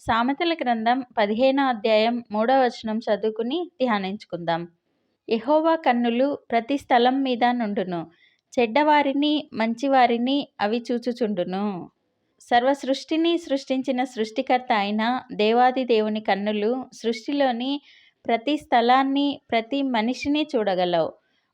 సామెతల గ్రంథం పదిహేనో అధ్యాయం మూడో వచనం చదువుకుని ధ్యానించుకుందాం. ఎహోవా కన్నులు ప్రతి స్థలం మీద నుండును. చెడ్డవారిని మంచివారిని అవి చూచుచుండును. సర్వ సృష్టిని సృష్టించిన సృష్టికర్త అయిన దేవాది దేవుని కన్నులు సృష్టిలోని ప్రతి స్థలాన్ని ప్రతి మనిషిని చూడగలవు.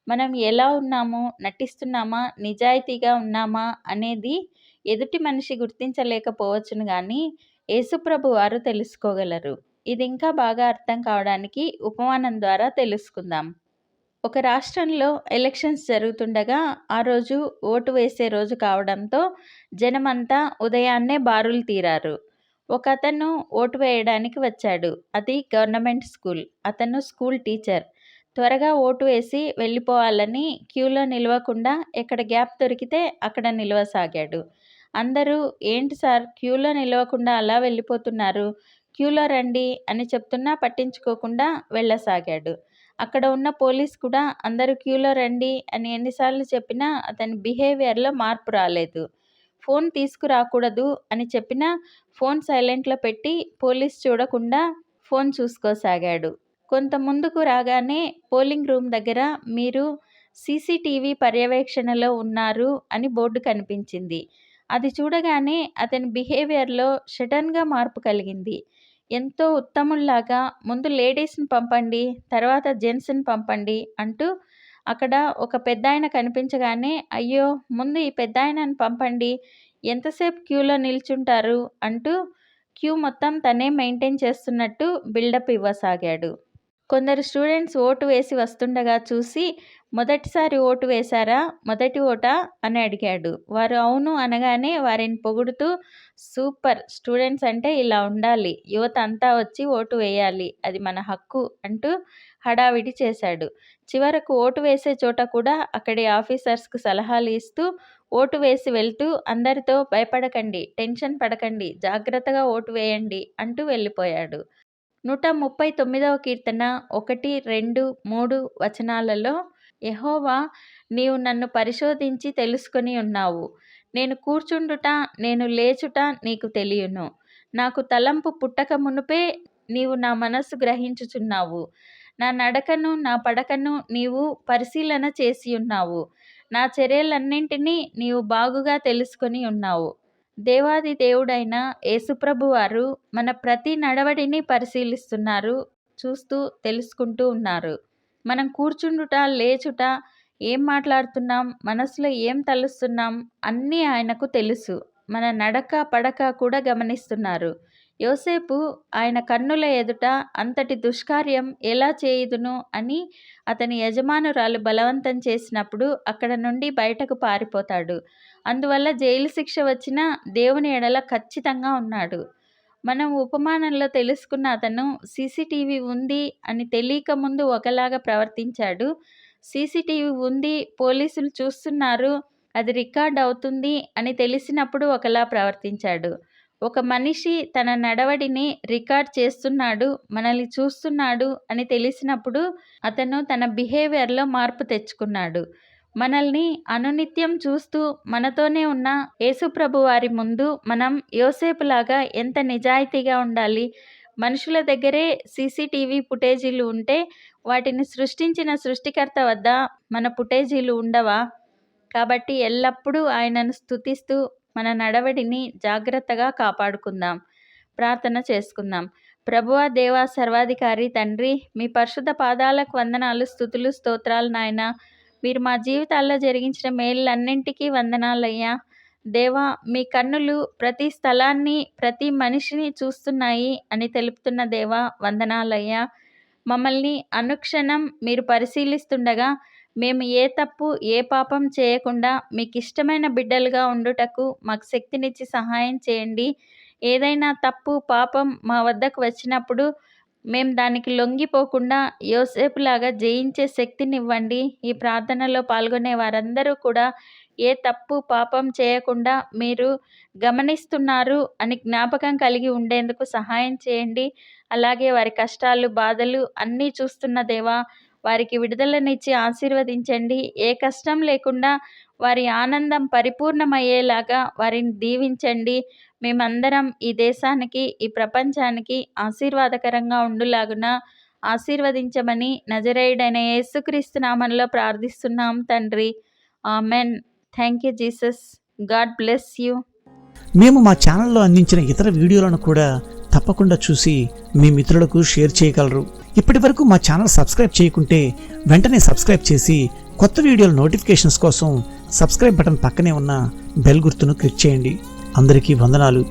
మనం ఎలా ఉన్నామో? నటిస్తున్నామా? నిజాయితీగా ఉన్నామా? అనేది ఎదుటి మనిషి గుర్తించలేకపోవచ్చును కానీ యేసుప్రభు వారు తెలుసుకోగలరు. ఇది ఇంకా బాగా అర్థం కావడానికి ఉపమానం ద్వారా తెలుసుకుందాం. ఒక రాష్ట్రంలో ఎలక్షన్స్ జరుగుతుండగా ఆ రోజు ఓటు వేసే రోజు కావడంతో జనమంతా ఉదయాన్నే బారులు తీరారు. ఒక అతను ఓటు వేయడానికి వచ్చాడు. అది గవర్నమెంట్ స్కూల్. అతను స్కూల్ టీచర్. త్వరగా ఓటు వేసి వెళ్ళిపోవాలని క్యూలో నిలవకుండా ఎక్కడ గ్యాప్ దొరికితే అక్కడ నిలవసాగాడు. అందరూ ఏంటి సార్? క్యూలో నిలవకుండా అలా వెళ్ళిపోతున్నారు. క్యూలో రండి అని చెప్తున్నా పట్టించుకోకుండా వెళ్ళసాగాడు. అక్కడ ఉన్న పోలీస్ కూడా అందరూ క్యూలో రండి అని ఎన్నిసార్లు చెప్పినా అతని బిహేవియర్లో మార్పు రాలేదు. ఫోన్ తీసుకురాకూడదు అని చెప్పినా ఫోన్ సైలెంట్లో పెట్టి పోలీస్ చూడకుండా ఫోన్ చూసుకోసాగాడు. కొంత ముందుకు రాగానే పోలింగ్ రూమ్ దగ్గర మీరు సీసీటీవీ పర్యవేక్షణలో ఉన్నారు అని బోర్డు కనిపించింది. అది చూడగానే అతని బిహేవియర్లో షటన్గా మార్పు కలిగింది. ఎంతో ఉత్తముల్లాగా ముందు లేడీస్ని పంపండి తర్వాత జెంట్స్ని పంపండి అంటూ అక్కడ ఒక పెద్ద ఆయన కనిపించగానే అయ్యో ముందు ఈ పెద్ద ఆయనను పంపండి ఎంతసేపు క్యూలో నిల్చుంటారు? అంటూ క్యూ మొత్తం తనే మెయింటైన్ చేస్తున్నట్టు బిల్డప్ ఇవ్వసాగాడు. కొందరు స్టూడెంట్స్ ఓటు వేసి వస్తుండగా చూసి మొదటిసారి ఓటు వేశారా? మొదటి ఓటా? అని అడిగాడు. వారు అవును అనగానే వారిని పొగుడుతూ సూపర్! స్టూడెంట్స్ అంటే ఇలా ఉండాలి. యువత అంతా వచ్చి ఓటు వేయాలి. అది మన హక్కు అంటూ హడావిడి చేశాడు. చివరకు ఓటు వేసే చోట కూడా అక్కడి ఆఫీసర్స్కు సలహాలు ఇస్తూ ఓటు వేసి వెళ్తూ అందరితో భయపడకండి టెన్షన్ పడకండి జాగ్రత్తగా ఓటు వేయండి అంటూ వెళ్ళిపోయాడు. నూట ముప్పై తొమ్మిదవ కీర్తన ఒకటి రెండు మూడు వచనాలలో యహోవా నీవు నన్ను పరిశోధించి తెలుసుకొని ఉన్నావు. నేను కూర్చుండుట నేను లేచుట నీకు తెలియను. నాకు తలంపు పుట్టక మునుపే నీవు నా మనస్సు గ్రహించుచున్నావు. నా నడకను నా పడకను నీవు పరిశీలన చేసి ఉన్నావు. నా చర్యలన్నింటినీ నీవు బాగుగా తెలుసుకొని ఉన్నావు. దేవాది దేవుడైన యేసుప్రభు వారు మన ప్రతి నడవడిని పరిశీలిస్తున్నారు చూస్తూ తెలుసుకుంటూ ఉన్నారు. మనం కూర్చుండుట లేచుట ఏం మాట్లాడుతున్నాం మనసులో ఏం తలుస్తున్నాం అన్నీ ఆయనకు తెలుసు. మన నడక పడక కూడా గమనిస్తున్నారు. యోసేపు ఆయన కన్నుల ఎదుట అంతటి దుష్కార్యం ఎలా చేయుదును అని అతని యజమానురాలు బలవంతం చేసినప్పుడు అక్కడ నుండి బయటకు పారిపోతాడు. అందువల్ల జైలు శిక్ష వచ్చినా దేవుని ఎడల ఖచ్చితంగా ఉన్నాడు. మనం ఉపమానంలో తెలుసుకున్న అతను సీసీటీవీ ఉంది అని తెలియక ముందు ఒకలాగా ప్రవర్తించాడు. సీసీటీవీ ఉంది పోలీసులు చూస్తున్నారు అది రికార్డ్ అవుతుంది అని తెలిసినప్పుడు ఒకలా ప్రవర్తించాడు. ఒక మనిషి తన నడవడిని రికార్డ్ చేస్తున్నాడు మనల్ని చూస్తున్నాడు అని తెలిసినప్పుడు అతను తన బిహేవియర్లో మార్పు తెచ్చుకున్నాడు. మనల్ని అనునిత్యం చూస్తూ మనతోనే ఉన్న యేసుప్రభు వారి ముందు మనం యోసేపులాగా ఎంత నిజాయితీగా ఉండాలి? మనుషుల దగ్గరే సీసీటీవీ ఫుటేజీలు ఉంటే వాటిని సృష్టించిన సృష్టికర్త వద్ద మన ఫుటేజీలు ఉండవా? కాబట్టి ఎల్లప్పుడూ ఆయనను స్తుతిస్తూ మన నడవడిని జాగ్రత్తగా కాపాడుకుందాం. ప్రార్థన చేసుకుందాం. ప్రభువా దేవా సర్వాధికారి తండ్రి మీ పరిశుద్ధ పాదాలకు వందనాలు స్థుతులు స్తోత్రాలు నాయన. మీరు మా జీవితాల్లో జరిగించిన మేళ్ళన్నింటికీ వందనాలయ్యా. దేవా మీ కన్నులు ప్రతి స్థలాన్ని ప్రతి మనిషిని చూస్తున్నాయి అని తెలుపుతున్న దేవా వందనాలయ్యా. మమ్మల్ని అనుక్షణం మీరు పరిశీలిస్తుండగా మేము ఏ తప్పు ఏ పాపం చేయకుండా మీకు ఇష్టమైన బిడ్డలుగా ఉండుటకు మాకు శక్తినిచ్చి సహాయం చేయండి. ఏదైనా తప్పు పాపం మా వద్దకు వచ్చినప్పుడు మేము దానికి లొంగిపోకుండా యోసేపులాగా జయించే శక్తినివ్వండి. ఈ ప్రార్థనలో పాల్గొనే వారందరూ కూడా ఏ తప్పు పాపం చేయకుండా మీరు గమనిస్తున్నారు అని జ్ఞాపకం కలిగి ఉండేందుకు సహాయం చేయండి. అలాగే వారి కష్టాలు బాధలు అన్నీ చూస్తున్న దేవా వారికి విడుదలనిచ్చి ఆశీర్వదించండి. ఏ కష్టం లేకుండా వారి ఆనందం పరిపూర్ణమయ్యేలాగా వారిని దీవించండి. మేమందరం ఈ దేశానికి ఈ ప్రపంచానికి ఆశీర్వాదకరంగా ఉండులాగున ఆశీర్వదించమని నజరేయుడైన యేసుక్రీస్తు నామంలో ప్రార్థిస్తున్నాం తండ్రి. Amen. Thank you Jesus. God bless you. మేము మా ఛానల్లో అందించిన ఇతర వీడియోలను కూడా తప్పకుండా చూసి మీ మిత్రులకు షేర్ చేయగలరు. ఇప్పటి వరకు మా ఛానల్ సబ్స్క్రైబ్ చేయకుంటే వెంటనే సబ్స్క్రైబ్ చేసి కొత్త వీడియోల నోటిఫికేషన్స్ కోసం సబ్స్క్రైబ్ బటన్ పక్కనే ఉన్న బెల్ గుర్తును క్లిక్ చేయండి. అందరికీ వందనాలు.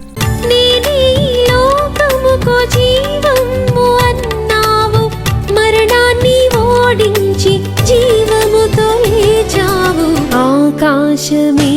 మరణాన్ని ఓడించి జీవముతో లేచావు. ఆకాశమే